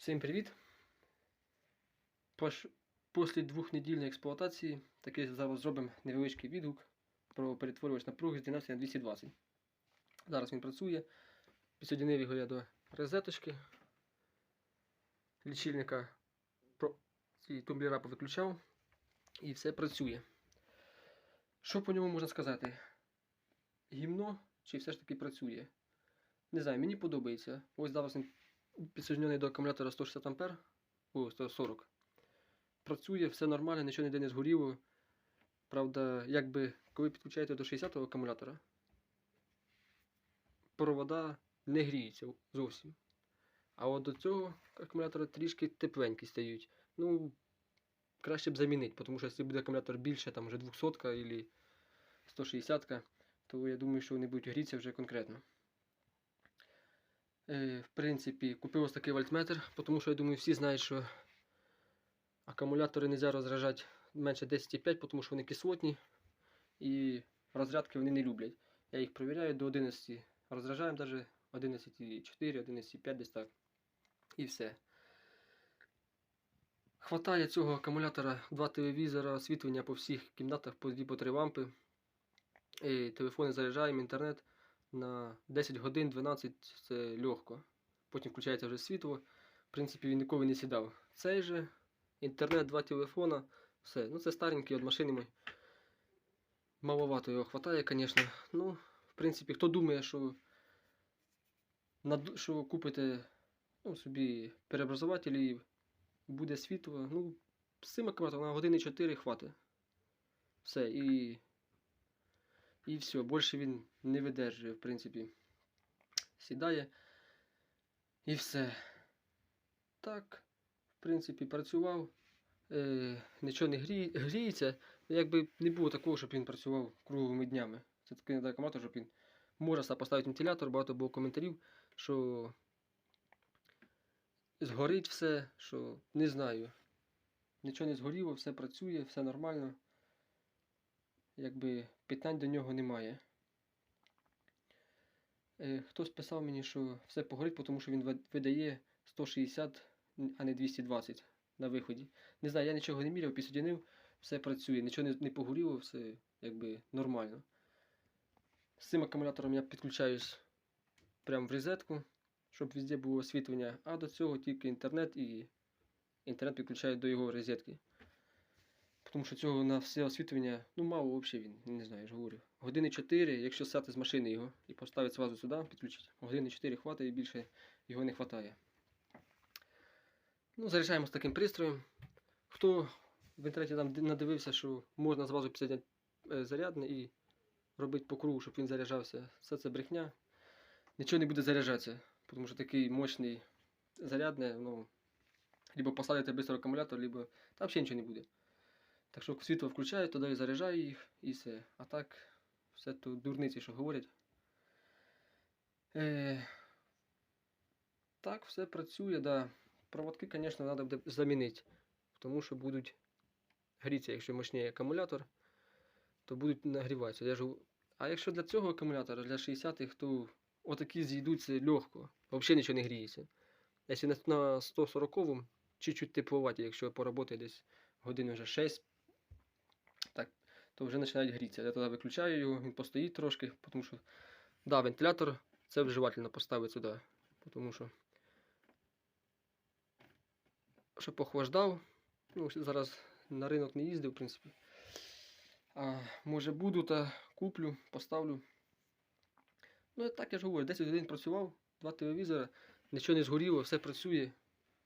Всім привіт! Після двохнедільної експлуатації таки зараз зробимо невеличкий відгук про перетворювач напруги з 12 на 220. Зараз він працює. Підсоединив його я до розеточки. Лічильника ці тумблера повиключав і все працює. Що по ньому можна сказати? Гімно чи все ж таки працює? Не знаю, мені подобається. Ось зараз він підсоединений до акумулятора 160 А, о, 140. Працює, все нормально, нічого ніде не згоріло. Правда, якби коли підключаєте до 60-го акумулятора, провода не гріються зовсім. А от до цього акумулятора трішки тепленькі стають. Ну, краще б замінити, тому що якщо буде акумулятор більше, там вже 200 або 160, то я думаю, що вони будуть грітися вже конкретно. Е, в принципі, купив ось такий вольтметр, тому що я думаю, всі знають, що акумулятори не можна розряджати менше 10,5, тому що вони кислотні і розрядки вони не люблять. Я їх перевіряю до 11. Розряджаємо навіть 11,4, 11,5 десь так. І все. Хватає цього акумулятора два телевізора, освітлення по всіх кімнатах по 2-3 лампи. Телефони заряджаємо, інтернет на 10 годин 12 це легко. Потім включається вже світло. В принципі, він ніколи не сідав. Цей же інтернет, два телефона, все. Ну це старенький від машини мій. Маловато його хватає, звісно. Ну, в принципі, хто думає, що, що купите ну, собі переобразователь і буде світло, ну, з цим акумулятором на години 4 хватить. Все, і і все, більше він не видержує, в принципі. Сідає. І все. Так, в принципі, працював. Е, нічого не грі... гріється. Якби не було такого, щоб він працював круглими днями. Це такий не акумулятор, щоб він може поставити вентилятор, багато було коментарів, що згорить все, що не знаю. Нічого не згоріло, все працює, все нормально якби питань до нього немає. Е, хтось писав мені, що все погорить, тому що він видає 160, а не 220 на виході. Не знаю, я нічого не міряв, підсоединив, все працює, нічого не, не погоріло, все якби нормально. З цим акумулятором я підключаюсь прямо в розетку, щоб везде було освітлення, а до цього тільки інтернет і інтернет підключаю до його розетки. Тому що цього на все освітлення, ну мало взагалі він, не знаю, я ж говорю. Години 4, якщо сяти з машини його і поставити зразу сюди, підключити. Години 4 хватає і більше його не вистачає. Ну, заряджаємо з таким пристроєм. Хто в інтернеті там надивився, що можна зразу підсоединяти е, зарядне і робити по кругу, щоб він заряджався. Все це брехня. Нічого не буде заряджатися, тому що такий мощний зарядне, ну, либо посадите швидко акумулятор, либо там взагалі нічого не буде. Так що світло включаю, туди заряджаю їх і все. А так, все то дурниці, що говорять. Е, так, все працює, да. Проводки, звісно, треба буде замінити. Тому що будуть грітися, якщо мощний акумулятор, то будуть нагріватися. Я ж... А якщо для цього акумулятора, для 60-х, то отакі зійдуться легко. Взагалі нічого не гріється. Якщо на- на 140-му, чуть-чуть тепловаті, якщо поработає десь годин вже 6, так, то вже починають грітися. Я тоді виключаю його, він постоїть трошки, тому що да, вентилятор це вживательно поставити сюди. Тому що щоб похваждав. Ну, зараз на ринок не їздив, в принципі. А, може буду та куплю, поставлю. Ну, так я ж говорю, 10 годин працював, два телевізора, нічого не згоріло, все працює.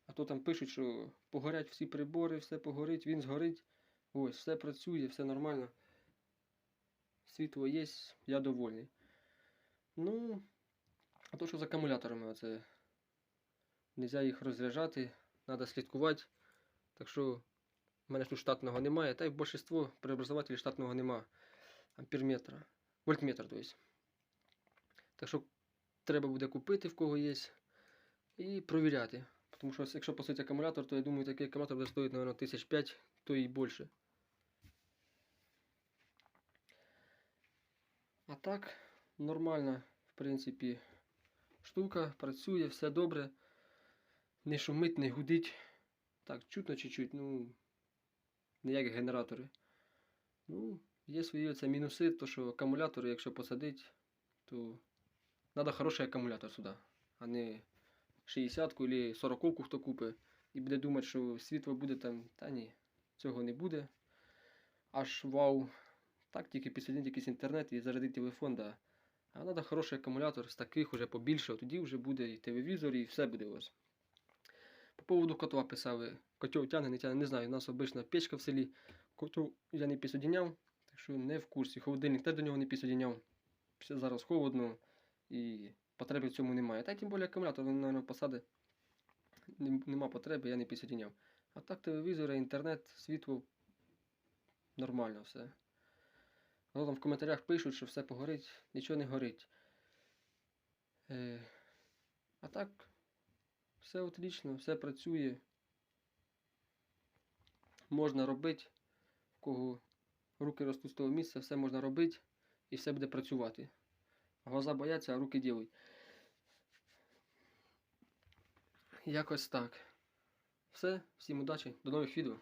А то там пишуть, що погорять всі прибори, все погорить, він згорить. Ось, все працює, все нормально. Світло є, я довольний. Ну, а то що з акумуляторами, оце. Нельзя їх розряджати, треба слідкувати. Так що в мене тут штатного немає, та й більшість преобразователів штатного нема. Амперметра. Вольтметр, то есть. Так що треба буде купити, в кого є, і провіряти. Тому що якщо посити акумулятор, то я думаю, такий акумулятор буде стоїти, мабуть, тисяч п'ять, то і більше. А так, нормальна, в принципі, штука, працює, все добре. Не шумить, не гудить. Так, чутно чуть-чуть, ну. Не як генератори. Ну, є свої оце мінуси, то що акумулятор, якщо посадить, то треба хороший акумулятор сюди, а не 60-ку або 40-ку хто купить і буде думати, що світло буде там. Та ні, цього не буде. Аж вау. Так, тільки підсоединити якийсь інтернет і зарядити телефон, да. А треба хороший акумулятор з таких уже побільше, тоді вже буде і телевізор, і все буде вас. По поводу котла писали. Котел тягне, не тягне, не знаю. У нас обична печка в селі. Котел я не підсоединяв, так що не в курсі. Холодильник теж до нього не підсоединяв. Зараз холодно і потреби в цьому немає. Та й тим більше акумулятор, він, мабуть, посади. Нем- Нема потреби, я не підсоединяв. А так телевізори, інтернет, світло. Нормально все. Але там в коментарях пишуть, що все погорить, нічого не горить. Е, а так, все отлично, все працює. Можна робити, в кого руки ростуть з того місця, все можна робити і все буде працювати. Глаза бояться, а руки ділять. Якось так. Все, всім удачі, до нових відео.